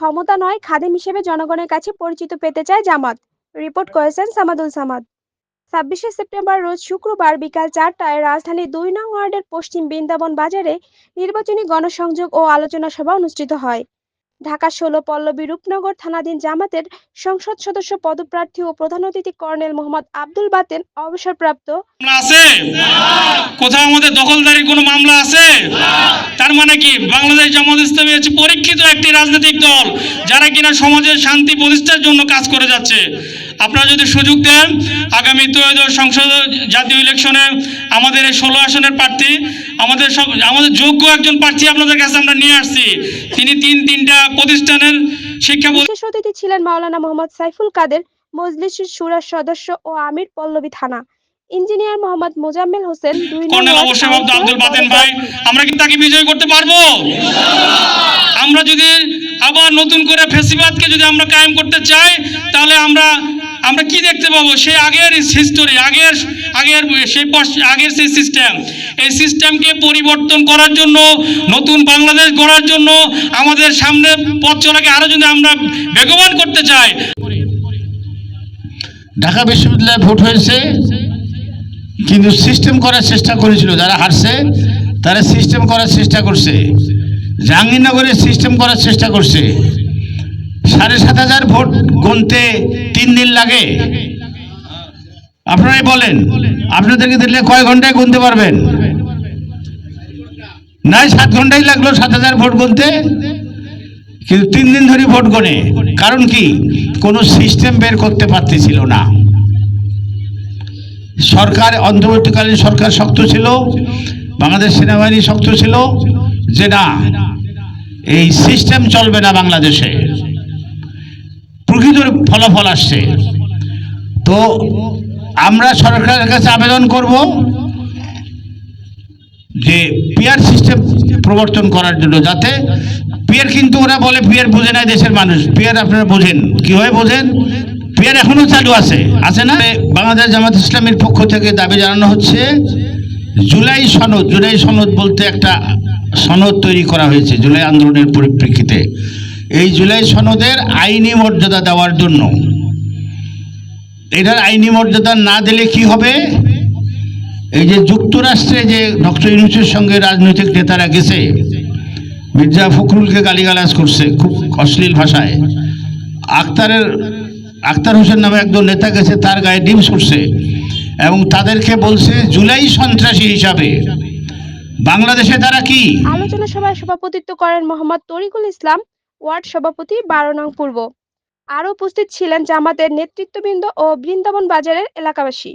ক্ষমতা নয়, খাদেম হিসেবে জনগণের কাছে পরিচিত পেতে চায় জামাত। রিপোর্ট করেছেন সামাদুল সামাদ। ছাব্বিশে সেপ্টেম্বর রোজ শুক্রবার বিকাল চারটায় রাজধানীর দুই নং ওয়ার্ডের পশ্চিম বৃন্দাবন বাজারে নির্বাচনী গণসংযোগ ও আলোচনা সভা অনুষ্ঠিত হয়। ঢাকা ষোলো পল্লবী রূপনগর থানাধীন জামাতের সংসদ সদস্য পদপ্রার্থী ও প্রধান অতিথি কর্নেল মোহাম্মদ আব্দুল বাতেন অবসরপ্রাপ্ত। আছে? কোথাও আমাদের দখলদারির কোনো মামলা আছে? তার মানে কি? বাংলাদেশ জামাত হচ্ছে পরীক্ষিত একটি রাজনৈতিক দল, যারা কিনা সমাজের শান্তি প্রতিষ্ঠার জন্য কাজ করে যাচ্ছে। আপনারা যদি সুযোগ দেন আগামী ত্রয়োদশ সংসদ জাতীয় ইলেকশনে আমাদের এই ষোলো আসনের প্রার্থী আমাদের সব আমাদের যোগ্য একজন প্রার্থী আপনাদের কাছে আমরা নিয়ে আসছি। তিনি তিন তিনটা প্রতিষ্ঠানের শিক্ষা বিশেষ অতিথি ছিলেন মাওলানা মোহাম্মদ সাইফুল কাদের মজলিসের সুরার সদস্য ও আমির পল্লবী থানা। ইঞ্জিনিয়ার মোহাম্মদ মোজাম্মেল হোসেন দুই কর্নেল অবশ্যই আব্দুল বাতেন ভাই আমরা কি তাকে বিজয় করতে পারব? আমরা যদি আবার নতুন করে ফেসিবাদকে যদি আমরা কায়েম করতে চাই তাহলে আমরা আমরা কি দেখতে পাবো? সেই আগের হিস্টোরি আগের আগের, সেই আগের সেই সিস্টেম এই সিস্টেমকে পরিবর্তন করার জন্য, নতুন বাংলাদেশ গড়ার জন্য, আমাদের সামনে পথ চলাকে আরও যদি আমরা বেগবান করতে চাই। ঢাকা বিশ্ববিদ্যালয়ে ভোট হয়েছে, কিন্তু সিস্টেম করার চেষ্টা করেছিল। যারা হারছে, তারা সিস্টেম করার চেষ্টা করছে। জাহাঙ্গীরনগরে সিস্টেম করার চেষ্টা করছে। সাড়ে সাত হাজার ভোট গুনতে তিন দিন লাগে। আপনারাই বলেন, আপনাদেরকে দিলে কয় ঘন্টায় গুনতে পারবেন? নাই, সাত ঘন্টাই লাগল সাত হাজার ভোট গুনতে। কিন্তু তিন দিন ধরে ভোট গনে। কারণ কি? কোনো সিস্টেম বের করতে পারতেছিল না। সরকার, অন্তর্বর্তীকালীন সরকার শক্ত ছিল, বাংলাদেশ সেনাবাহিনী শক্ত ছিল যে না, এই সিস্টেম চলবে না বাংলাদেশে। প্রকৃত ফলাফল আসছে। তো আমরা সরকারের কাছে আবেদন করব যে পিয়ার সিস্টেম প্রবর্তন করার জন্য, যাতে পিয়ার কিন্তু ওরা বলে পিয়ার বোঝে না দেশের মানুষ। পিয়ার আপনারা বোঝেন। কীভাবে বোঝেন? পিয়ার এখনও চালু আছে। আছে না? বাংলাদেশ জামাত ইসলামের পক্ষ থেকে দাবি জানানো হচ্ছে, জুলাই সনদ জুলাই সনদ বলতে একটা সনদ তৈরি করা হয়েছে, জুলাই আন্দোলনের পরিপ্রেক্ষিতে। এই জুলাই সনদের আইনি মর্যাদা দেওয়ার জন্য। এটার আইনি মর্যাদা না দিলে কি হবে? এই যে যুক্তরাষ্ট্রে যে ডক্টর ইউনুসের সঙ্গে রাজনৈতিক নেতারা গেছে, মির্জা ফখরুলকে গালিগালাজ করছে খুব অশ্লীল ভাষায়। আক্তারের আক্তার হোসেন নামে একজন নেতা গেছে, তার গায়ে ডিম ছুটছে এবং তাদেরকে বলছে জুলাই সন্ত্রাসী হিসাবে। বাংলাদেশে তারা কি? আলোচনা সভায় সভাপতিত্ব করেন মোহাম্মদ তরিকুল ইসলাম। ওয়ার্ড সভাপতি বারো নং পূর্ব। আরও উপস্থিত ছিলেন জামাতের নেতৃত্ববৃন্দ ও বৃন্দাবন বাজারের এলাকাবাসী।